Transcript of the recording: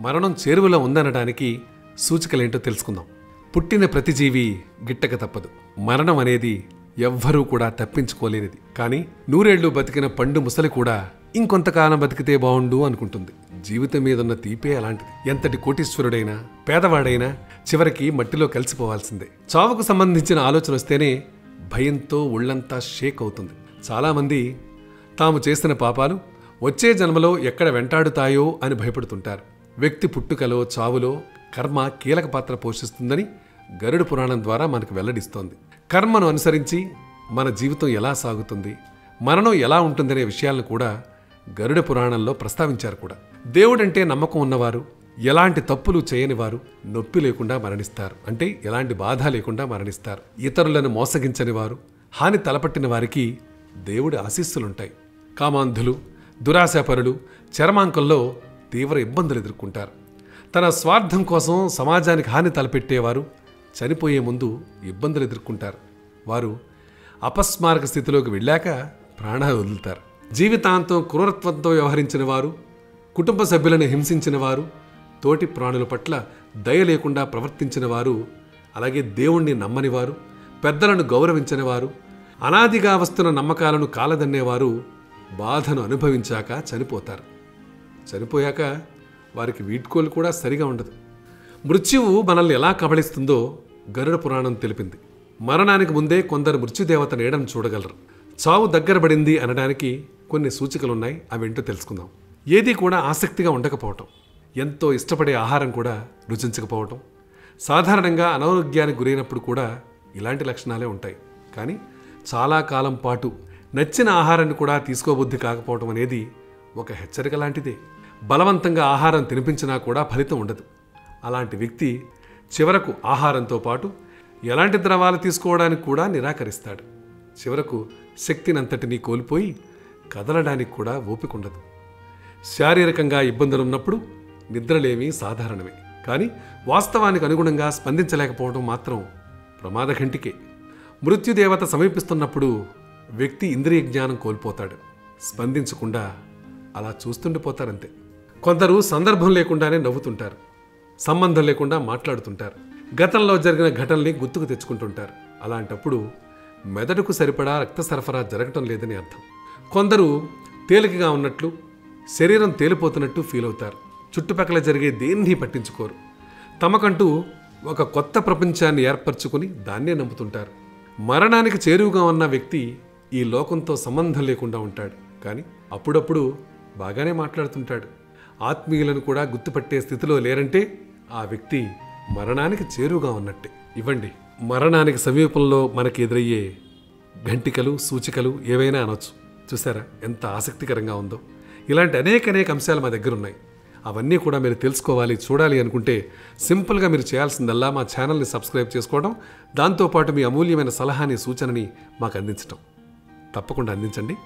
మరణం చేరువలో ఉందనడానికి సూచికలేంటో తెలుసుకుందాం. పుట్టిన ప్రతి జీవి గిట్టక తప్పదు. మరణం అనేది ఎవ్వరూ కూడా తప్పించుకోలేనిది. కానీ నూరేళ్ళు బతికిన పండు ముసలి కూడా ఇంకొంతకాలం బతికితే బాగుండు అనుకుంటుంది. జీవితం మీదున్న తీపే అలాంటిది. ఎంతటి కోటీశ్వరుడైనా పేదవాడైనా చివరికి మట్టిలో కలిసిపోవాల్సిందే. చావుకు సంబంధించిన ఆలోచన వస్తేనే భయంతో ఒళ్ళంతా షేక్ అవుతుంది. చాలామంది తాము చేసిన పాపాలు వచ్చే జన్మలో ఎక్కడ వెంటాడుతాయో అని భయపడుతుంటారు. వ్యక్తి పుట్టుకలో చావులో కర్మ కీలక పాత్ర పోషిస్తుందని గరుడ పురాణం ద్వారా మనకు వెల్లడిస్తోంది. కర్మను అనుసరించి మన జీవితం ఎలా సాగుతుంది మరణం ఎలా ఉంటుందనే విషయాలను కూడా గరుడ పురాణంలో ప్రస్తావించారు కూడా. దేవుడంటే నమ్మకం ఉన్నవారు ఎలాంటి తప్పులు చేయని వారు నొప్పి లేకుండా మరణిస్తారు. అంటే ఎలాంటి బాధ లేకుండా మరణిస్తారు. ఇతరులను మోసగించని వారు హాని తలపట్టిన వారికి దేవుడి ఆశీస్సులుంటాయి. కామాంధులు దురాశాపరులు చరమాంకంలో తీవ్ర ఇబ్బందులు ఎదుర్కొంటారు. తన స్వార్థం కోసం సమాజానికి హాని తలపెట్టేవారు చనిపోయే ముందు ఇబ్బందులు ఎదుర్కొంటారు. వారు అపస్మారక స్థితిలోకి వెళ్ళాక ప్రాణాలు వదులుతారు. జీవితాంతం క్రూరత్వంతో వ్యవహరించిన వారు కుటుంబ సభ్యులను హింసించిన వారు తోటి ప్రాణుల పట్ల దయ లేకుండా ప్రవర్తించిన వారు అలాగే దేవుణ్ణి నమ్మని వారు పెద్దలను గౌరవించని వారు అనాదిగా వస్తున్న నమ్మకాలను కాలదన్నేవారు బాధను అనుభవించాక చనిపోతారు. చనిపోయాక వారికి వీడ్కోలు కూడా సరిగా ఉండదు. మృత్యువు మనల్ని ఎలా కబళిస్తుందో గరుడ పురాణం తెలిపింది. మరణానికి ముందే కొందరు మృత్యుదేవత నీడను చూడగలరు. చావు దగ్గర పడింది అనడానికి కొన్ని సూచికలున్నాయి అవేంటో తెలుసుకుందాం. ఏది కూడా ఆసక్తిగా ఉండకపోవటం ఎంతో ఇష్టపడే ఆహారం కూడా రుచించకపోవటం సాధారణంగా అనారోగ్యానికి గురైనప్పుడు కూడా ఇలాంటి లక్షణాలే ఉంటాయి. కానీ చాలా కాలం పాటు నచ్చిన ఆహారాన్ని కూడా తీసుకోబుద్ధి కాకపోవటం అనేది ఒక హెచ్చరిక లాంటిదే. బలవంతంగా ఆహారం తినిపించినా కూడా ఫలితం ఉండదు. అలాంటి వ్యక్తి చివరకు ఆహారంతో పాటు ఎలాంటి ద్రవాలు తీసుకోవడానికి కూడా నిరాకరిస్తాడు. చివరకు శక్తినంతటినీ కోల్పోయి కదలడానికి కూడా ఓపిక ఉండదు. శారీరకంగా ఇబ్బందులున్నప్పుడు నిద్రలేమి సాధారణమే. కానీ వాస్తవానికి అనుగుణంగా స్పందించలేకపోవడం మాత్రం ప్రమాదఘంటికే. మృత్యుదేవత సమీపిస్తున్నప్పుడు వ్యక్తి ఇంద్రియ జ్ఞానం కోల్పోతాడు. స్పందించకుండా అలా చూస్తుండిపోతారంతే. కొందరు సందర్భం లేకుండానే నవ్వుతుంటారు. సంబంధం లేకుండా మాట్లాడుతుంటారు. గతంలో జరిగిన ఘటనల్ని గుర్తుకు తెచ్చుకుంటుంటారు. అలాంటప్పుడు మెదడుకు సరిపడా రక్త సరఫరా జరగటం లేదని అర్థం. కొందరు తేలికగా ఉన్నట్లు శరీరం తేలిపోతున్నట్టు ఫీల్ అవుతారు. చుట్టుపక్కల జరిగే దేన్ని పట్టించుకోరు. తమకంటూ ఒక కొత్త ప్రపంచాన్ని ఏర్పరచుకుని దాన్నే నమ్ముతుంటారు. మరణానికి చేరువుగా ఉన్న వ్యక్తి ఈ లోకంతో సంబంధం లేకుండా ఉంటాడు. కానీ అప్పుడప్పుడు బాగానే మాట్లాడుతుంటాడు. ఆత్మీయులను కూడా గుర్తుపట్టే స్థితిలో లేరంటే ఆ వ్యక్తి మరణానికి చేరువుగా ఉన్నట్టే. ఇవ్వండి. మరణానికి సమీపంలో మనకి ఎదురయ్యే ఘంటికలు సూచికలు ఏవైనా అనొచ్చు. చూసారా? ఎంత ఆసక్తికరంగా ఉందో. ఇలాంటి అనేక అనేక అంశాలు మా దగ్గర ఉన్నాయి అవన్నీ కూడా మీరు తెలుసుకోవాలి చూడాలి అనుకుంటే సింపుల్గా మీరు చేయాల్సిందల్లా మా ఛానల్ని సబ్స్క్రైబ్ చేసుకోవడం దాంతోపాటు మీ అమూల్యమైన సలహాని సూచనని మాకు అందించడం తప్పకుండా అందించండి.